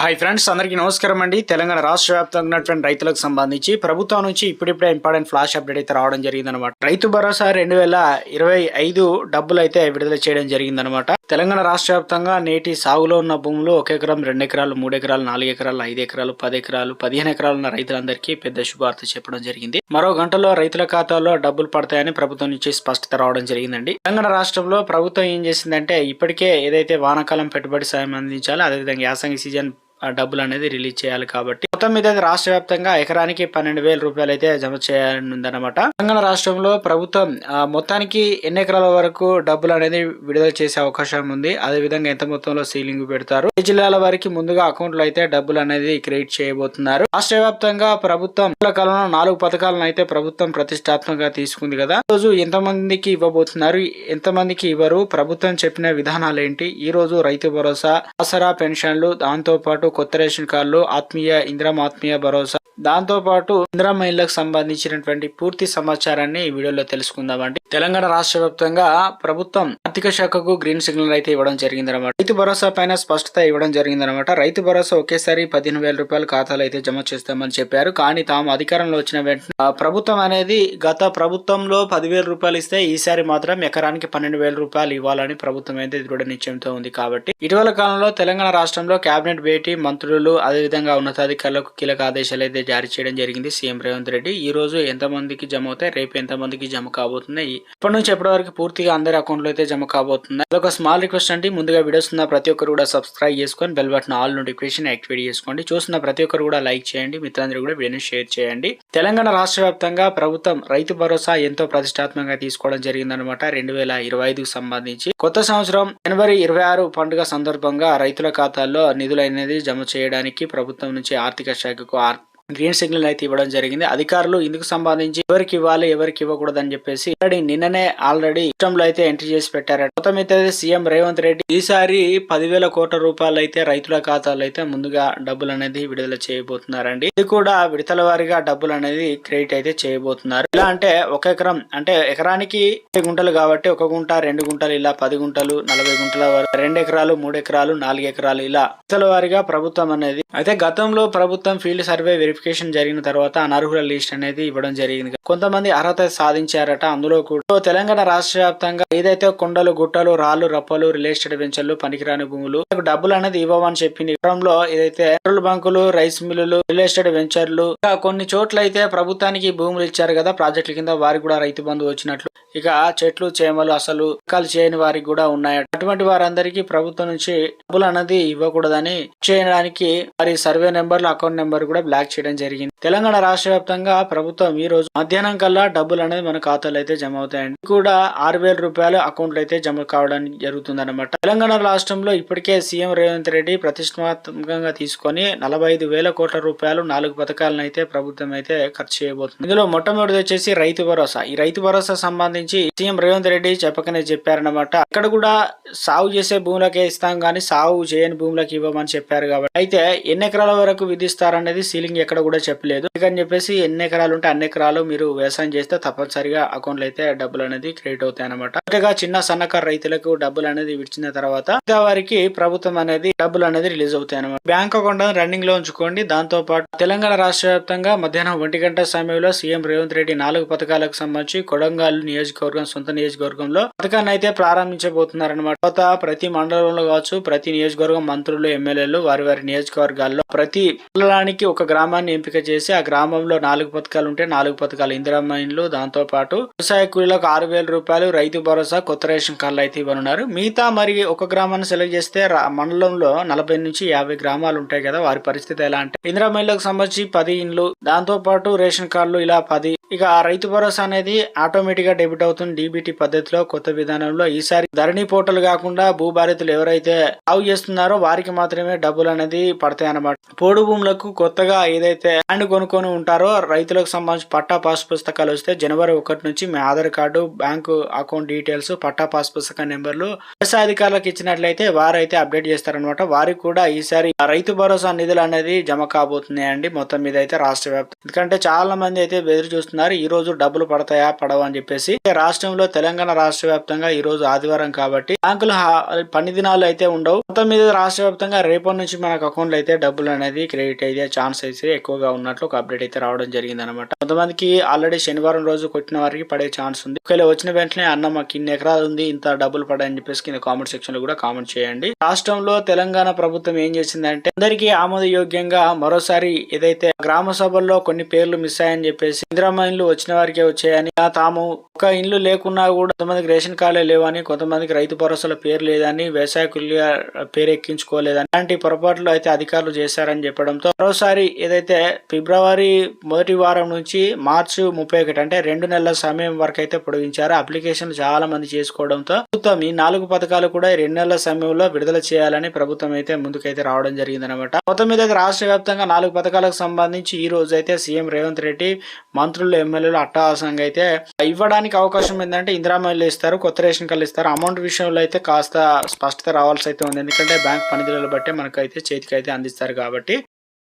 Hi friends అందరికీ నమస్కారం అండి. తెలంగాణ రాష్ట్ర వ్యాప్తంగా ఉన్నటువంటి రైతులకు సంబంధించి ప్రభుత్వం నుంచి ఇప్పుడిప్పుడే ఇంపార్టెంట్ ఫ్లాష్ అప్డేట్ అయితే రావడం జరిగిందనమాట రైతు భరోసా రెండు వేల ఇరవై ఐదు డబ్బులు అయితే విడుదల చేయడం జరిగిందనమాట తెలంగాణ రాష్ట్ర వ్యాప్తంగా నేటి సాగులో ఉన్న భూములు ఒక ఎకరం రెండు ఎకరాలు మూడు ఎకరాలు నాలుగు ఎకరాలు ఐదు ఎకరాలు పది ఎకరాలు పదిహేను ఎకరాలు ఉన్న రైతులందరికీ పెద్ద శుభార్త చెప్పడం జరిగింది. మరో గంటలో రైతుల ఖాతాలో డబ్బులు పడతాయని ప్రభుత్వం నుంచి స్పష్టత రావడం జరిగిందండి. తెలంగాణ రాష్ట్రంలో ప్రభుత్వం ఏం చేసిందంటే ఇప్పటికే ఏదైతే వానాకాలం పెట్టుబడి సాయం అందించాలో అదేవిధంగా యాసంగి సీజన్ డబ్బులు అనేది రిలీజ్ చేయాలి కాబట్టి. మొత్తం మీద రాష్ట్ర వ్యాప్తంగా ఎకరానికి పన్నెండు వేల రూపాయలు అయితే జమ చేయాలనుందన్నమాట తెలంగాణ రాష్ట్రంలో ప్రభుత్వం మొత్తానికి ఎన్ని ఎకరాల వరకు డబ్బులు అనేది విడుదల చేసే అవకాశం ఉంది? అదే విధంగా ఎంత మొత్తంలో సీలింగ్ పెడతారు? ఏ జిల్లాల వారికి ముందుగా అకౌంట్లో అయితే డబ్బులు అనేది క్రియేట్ చేయబోతున్నారు? రాష్ట్ర వ్యాప్తంగా ప్రభుత్వం కాలంలో నాలుగు పథకాలను అయితే ప్రభుత్వం ప్రతిష్టాత్మకంగా తీసుకుంది కదా? రోజు ఎంత మందికి ఇవ్వబోతున్నారు? ఎంత మందికి ఇవ్వరు? ప్రభుత్వం చెప్పిన విధానాలు ఏంటి? ఈ రోజు రైతు భరోసా ఆసరా పెన్షన్లు దాంతో పాటు కొత్త రేషన్ కార్డులు ఆత్మీయ ఇంద్రం ఆత్మీయ భరోసా. దాంతో పాటు ఇందిరా మహిళలకు సంబంధించినటువంటి పూర్తి సమాచారాన్ని ఈ వీడియోలో తెలుసుకుందామండి. తెలంగాణ రాష్ట్ర వ్యాప్తంగా ప్రభుత్వం ఆర్థిక శాఖకు గ్రీన్ సిగ్నల్ అయితే ఇవ్వడం జరిగిందనమాట రైతు భరోసా పైన స్పష్టత ఇవ్వడం జరిగిందనమాట రైతు భరోసా ఒకేసారి పదిహేను వేల రూపాయల ఖాతాలు అయితే జమ చేస్తామని చెప్పారు. కానీ తాము అధికారంలో వచ్చిన వెంటనే ప్రభుత్వం అనేది గత ప్రభుత్వంలో పదివేల రూపాయలు ఇస్తే ఈసారి మాత్రం ఎకరానికి పన్నెండు వేల రూపాయలు ఇవ్వాలని ప్రభుత్వం అయితే దృఢ నిశ్చయంతో ఉంది కాబట్టి. ఇటీవల కాలంలో తెలంగాణ రాష్ట్రంలో కేబినెట్ భేటీ మంత్రులు అదేవిధంగా ఉన్నతాధికారులకు కీలక ఆదేశాలు అయితే జారీ చేయడం జరిగింది సీఎం రేవంత్ రెడ్డి. ఈ రోజు ఎంత మందికి జమ అవుతాయి? రేపు ఎంత మందికి జమ కాబోతున్నాయి? ఇప్పటి నుంచి ఎప్పటి వరకు పూర్తిగా అందరి అకౌంట్లో అయితే జమ కాబోతున్నాయి? అదొక స్మాల్ రిక్వెస్ట్ అండి. ముందుగా వీడియోస్ ఉన్న ప్రతి ఒక్కరు కూడా సబ్స్క్రైబ్ చేసుకొని bell button all notification activate చేసుకోండి. చూస్తున్న ప్రతి ఒక్కరు కూడా లైక్ చేయండి. మిత్రులందరూ కూడా వీడియోని షేర్ చేయండి. తెలంగాణ రాష్ట్ర వ్యాప్తంగా ప్రభుత్వం రైతు భరోసా ఎంతో ప్రతిష్టాత్మకంగా తీసుకోవడం జరిగిందనమాట రెండు వేల ఇరవై ఐదుకు సంబంధించి కొత్త సంవత్సరం జనవరి ఇరవై ఆరు పండుగ సందర్భంగా రైతుల ఖాతాల్లో నిధులు అనేది జమ చేయడానికి ప్రభుత్వం నుంచి ఆర్థిక శాఖకు ఆర్- గ్రీన్ సిగ్నల్ అయితే ఇవ్వడం జరిగింది. అధికారులు ఇందుకు సంబంధించి ఎవరికి ఇవ్వాలి ఎవరికి ఇవ్వకూడదు అని చెప్పేసి ఆల్రెడీ నిన్ననే ఆల్రెడీ సిస్టంలో అయితే ఎంట్రీ చేసి పెట్టారట. మొత్తం అయితే సీఎం రేవంత్ రెడ్డి ఈసారి పదివేల కోట్ల రూపాయలు అయితే రైతుల ఖాతాలో అయితే ముందుగా డబ్బులు అనేది విడుదల చేయబోతున్నారండి. ఇది కూడా విడతల వారిగా డబ్బులు అనేది క్రెడిట్ అయితే చేయబోతున్నారు. ఇలా అంటే ఒక ఎకరం అంటే ఎకరానికి గుంటలు కాబట్టి ఒక గుంట రెండు గుంటలు ఇలా పది గుంటలు నలభై గుంటల వరకు రెండు ఎకరాలు మూడు ఎకరాలు నాలుగు ఎకరాలు ఇలా విడతల వారిగా ప్రభుత్వం అనేది అయితే గతంలో ప్రభుత్వం ఫీల్డ్ సర్వే వెరిఫికేషన్ జరిగిన తర్వాత అనర్హుల లిస్ట్ అనేది ఇవ్వడం జరిగింది. కొంతమంది అర్హత సాధించారట. అందులో కూడా తెలంగాణ రాష్ట్ర వ్యాప్తంగా ఏదైతే కొండలు గుట్టలు రాళ్ళు రప్పలు రియల్ ఎస్టేట్ వెంచర్లు పనికిరాని భూములు డబ్బులు అనేది ఇవ్వమని చెప్పింది వివరంలో ఏదైతే పెట్రోల్ బంకులు రైస్ మిల్లులు రియల్ ఎస్టేట్ వెంచర్లు ఇంకా కొన్ని చోట్ల అయితే ప్రభుత్వానికి భూములు ఇచ్చారు కదా ప్రాజెక్టుల కింద వారికి కూడా రైతు బంధు వచ్చినట్లు ఇక చెట్లు చేమలు అసలు కాలు చేయని వారికి కూడా ఉన్నాయి అటువంటి వారందరికీ ప్రభుత్వం నుంచి డబ్బులు అనేది ఇవ్వకూడదని చేయడానికి వారి సర్వే నెంబర్లు అకౌంట్ నెంబర్ కూడా బ్లాక్ చేయడం జరిగింది. తెలంగాణ రాష్ట్ర వ్యాప్తంగా ప్రభుత్వం ఈ రోజు మధ్యాహ్నం కల్లా డబ్బులు అనేది మన ఖాతాలో అయితే జమ అవుతాయండి. ఇది కూడా ఆరు వేల రూపాయలు అకౌంట్ అయితే జమ కావడం జరుగుతుంది అనమాట తెలంగాణ రాష్ట్రంలో ఇప్పటికే సీఎం రేవంత్ రెడ్డి ప్రతిష్టాత్మకంగా తీసుకొని నలభై ఐదు వేల కోట్ల రూపాయలు నాలుగు పథకాలను అయితే ప్రభుత్వం అయితే ఖర్చు చేయబోతుంది. ఇందులో మొట్టమొదటి వచ్చేసి రైతు భరోసా. ఈ రైతు భరోసా సంబంధించి సీఎం రేవంత్ రెడ్డి చెప్పకనే చెప్పారనమాట ఇక్కడ కూడా సాగు చేసే భూములకే ఇస్తాం కానీ సాగు చేయని భూములకు ఇవ్వమని చెప్పారు కాబట్టి. అయితే ఎన్ని ఎకరాల వరకు విధిస్తారనేది సీలింగ్ ఎక్కడ కూడా చెప్పలేదు. అందుకని చెప్పేసి ఎన్ని ఎకరాలు ఉంటే అన్ని ఎకరాలు మీరు వ్యవసాయం చేస్తే తప్పనిసరిగా అకౌంట్లో అయితే డబ్బులు అనేది క్రియేట్ అవుతాయి అనమాట ముఖ్యంగా చిన్న సన్నకారు రైతులకు డబ్బులు అనేది విడిచిన తర్వాత మిగతా వారికి ప్రభుత్వం అనేది డబ్బులు అనేది రిలీజ్ అవుతాయి అనమాట బ్యాంక్ అకౌంట్ రన్నింగ్లో ఉంచుకోండి. దాంతో పాటు తెలంగాణ రాష్ట్ర వ్యాప్తంగా మధ్యాహ్నం ఒంటి గంట సమయంలో సీఎం రేవంత్ రెడ్డి నాలుగు పథకాలకు సంబంధించి కొడంగల్ నియోజకవర్గం సొంత నియోజకవర్గంలో పథకాన్ని అయితే ప్రారంభించబోతున్నారనమాట తర్వాత ప్రతి మండలంలో కావచ్చు ప్రతి నియోజకవర్గం మంత్రులు ఎమ్మెల్యేలు వారి వారి నియోజకవర్గాల్లో ప్రతి మండలానికి ఒక గ్రామాన్ని ఎంపిక చేసి ఆ గ్రామంలో నాలుగు పథకాలు ఉంటే నాలుగు పథకాలు. ఇందిరమ్మ దాంతో పాటు వ్యవసాయ కూలీలకు ఆరు వేల రూపాయలు రైతు భరోసా కొత్త రేషన్ కార్డులు అయితే ఇవ్వనున్నారు. మిగతా మరి ఒక గ్రామాన్ని సెలెక్ట్ చేస్తే మండలంలో నలభై నుంచి యాభై గ్రామాలు ఉంటాయి కదా వారి పరిస్థితి ఎలా అంటే ఇందిరా సంబంధించి పది ఇండ్లు దాంతో పాటు రేషన్ కార్డులు ఇలా పది ఇక ఆ రైతు భరోసా అనేది ఆటోమేటిక్గా డెబిట్ అవుతుంది డీబీటీ పద్ధతిలో కొత్త విధానంలో. ఈసారి ధరణి పోర్టల్ కాకుండా భూభారతులు ఎవరైతే సాగు చేస్తున్నారో వారికి మాత్రమే డబ్బులు అనేది పడతాయి అన్నమాట. పోడు భూములకు కొత్తగా ఏదైతే ల్యాండ్ కొనుక్కొని ఉంటారో రైతులకు సంబంధించి పట్టా పాస్ పుస్తకాలు వస్తే జనవరి ఒకటి నుంచి మీ Aadhaar card bank account details పట్టా పాస్ పుస్తక నెంబర్లు వ్యవసాయ అధికారులకు ఇచ్చినట్లయితే వారైతే అప్డేట్ చేస్తారనమాట వారికి కూడా ఈసారి రైతు భరోసా నిధులు అనేది జమ కాబోతున్నాయండి. మొత్తం మీద అయితే రాష్ట్ర ఎందుకంటే చాలా మంది అయితే ఎదురు చూస్తున్నారు. చేస్తున్నారు ఈ రోజు డబ్బులు పడతాయా? పడవా? అని చెప్పేసి. రాష్ట్రంలో తెలంగాణ రాష్ట్ర వ్యాప్తంగా ఈ రోజు ఆదివారం కాబట్టి బ్యాంకులు పని దినాలు అయితే ఉండవు. మొత్తం మీద రాష్ట్ర వ్యాప్తంగా రేపటి నుంచి మనకు అకౌంట్లు అయితే డబ్బులు అనేది క్రెడిట్ అయితే ఛాన్స్ అయితే ఎక్కువగా ఉన్నట్లు ఒక అప్డేట్ అయితే రావడం జరిగింది అనమాట కొంతమందికి ఆల్రెడీ శనివారం రోజు కొట్టిన వారికి పడే ఛాన్స్ ఉంది. ఒకవేళ వచ్చిన వెంటనే అన్న మాకు ఇన్ని ఎకరాలు ఉంది ఇంత డబ్బులు పడాయని చెప్పేసి కింద కామెంట్ సెక్షన్లో కూడా కామెంట్ చేయండి. రాష్ట్రంలో తెలంగాణ ప్రభుత్వం ఏం చేసిందంటే అందరికీ ఆమోదయోగ్యంగా మరోసారి ఏదైతే గ్రామ సభల్లో కొన్ని పేర్లు మిస్ అయ్యని చెప్పేసి ఇందిరమ్మ ఇండ్లు వచ్చిన వారికే వచ్చాయని ఆ తాము ఒక ఇండ్లు లేకున్నా కూడా కొంతమందికి రేషన్ కార్డులే లేవని కొంతమందికి రైతు భరోసాల పేరు లేదని వ్యవసాయ కూలీగా పేరు ఎక్కించుకోలేదని అలాంటి పొరపాట్లు అయితే అధికారులు చేశారని చెప్పడంతో మరోసారి ఏదైతే ఫిబ్రవరి మొదటి వారం నుంచి మార్చి ముప్పై ఒకటి అంటే రెండు నెలల సమయం వరకు అయితే పొడిగించారు అప్లికేషన్ చాలా మంది చేసుకోవడంతో ప్రభుత్వం ఈ నాలుగు పథకాలు కూడా రెండు నెలల సమయంలో విడుదల చేయాలని ప్రభుత్వం అయితే ముందుకైతే రావడం జరిగిందనమాట మొత్తం మీద అయితే రాష్ట్ర వ్యాప్తంగా నాలుగు పథకాలకు సంబంధించి ఈ రోజు అయితే సీఎం రేవంత్ రెడ్డి మంత్రులు ఎమ్మెల్యేలు అట్టహాసంగా అయితే ఇవ్వడానికి అవకాశం ఏంటంటే ఇందిరామల్లు ఇస్తారు కొత్త రేషన్ కార్డులు ఇస్తారు. అమౌంట్ విషయంలో అయితే కాస్త స్పష్టత రావాల్సి అయితే ఉంది. ఎందుకంటే బ్యాంక్ పనితీరులు బట్టి మనకైతే చేతికి అయితే అందిస్తారు కాబట్టి